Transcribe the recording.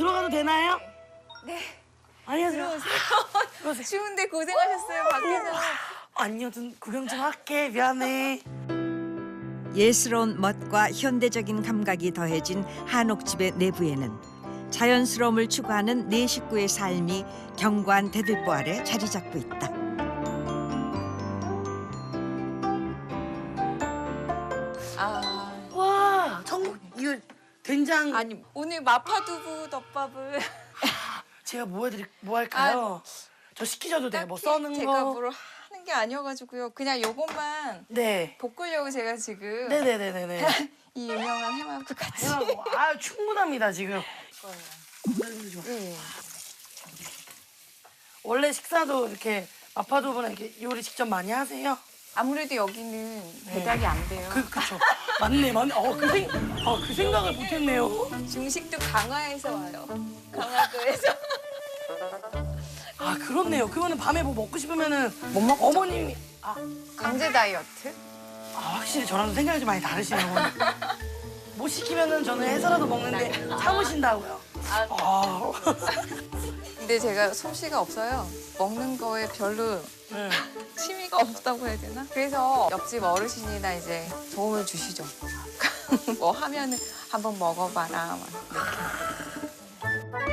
들어가도 되나요? 네. 안녕하세요. 들어오세요. 추운데 고생하셨어요, 밖에서. 아니요, 좀 구경 좀 할게. 미안해. 예스러운 멋과 현대적인 감각이 더해진 한옥집의 내부에는 자연스러움을 추구하는 네 식구의 삶이 경관 대들보 아래 자리 잡고 있다. 아, 와, 청 이거 된장 아니 오늘 마파두부 덮밥을 제가 뭐 해드릴 뭐 할까요? 저 시키셔도 돼요. 뭐 써는 제가 거. 뭘 하는 게 아니어가지고요. 그냥 요것만 네. 볶으려고 제가 지금 네네네네네. 이 유명한 해마프 같이. 해하고 아 충분합니다 지금. 예. 원래 식사도 이렇게 마파두부나 이렇게 요리 직접 많이 하세요? 아무래도 여기는 배달이 안 돼요. 그 그쵸. 맞네 맞네. 어 그 생, 어 그 생각을 못했네요. 중식도 강화에서 와요. 강화도에서. 아 그렇네요. 그거는 밤에 뭐 먹고 싶으면은 못 먹죠. 어머님이 아, 강제 다이어트? 아 확실히 저랑 생각이 좀 많이 다르시네요. 못 시키면은 저는 해서라도 먹는데 참으신다고요. 아, 근데 제가 솜씨가 없어요. 먹는 거에 별로 네. 취미가 없다고 해야 되나? 그래서 옆집 어르신이나 이제 도움을 주시죠. 뭐 하면은 한번 먹어봐라. 막 이렇게.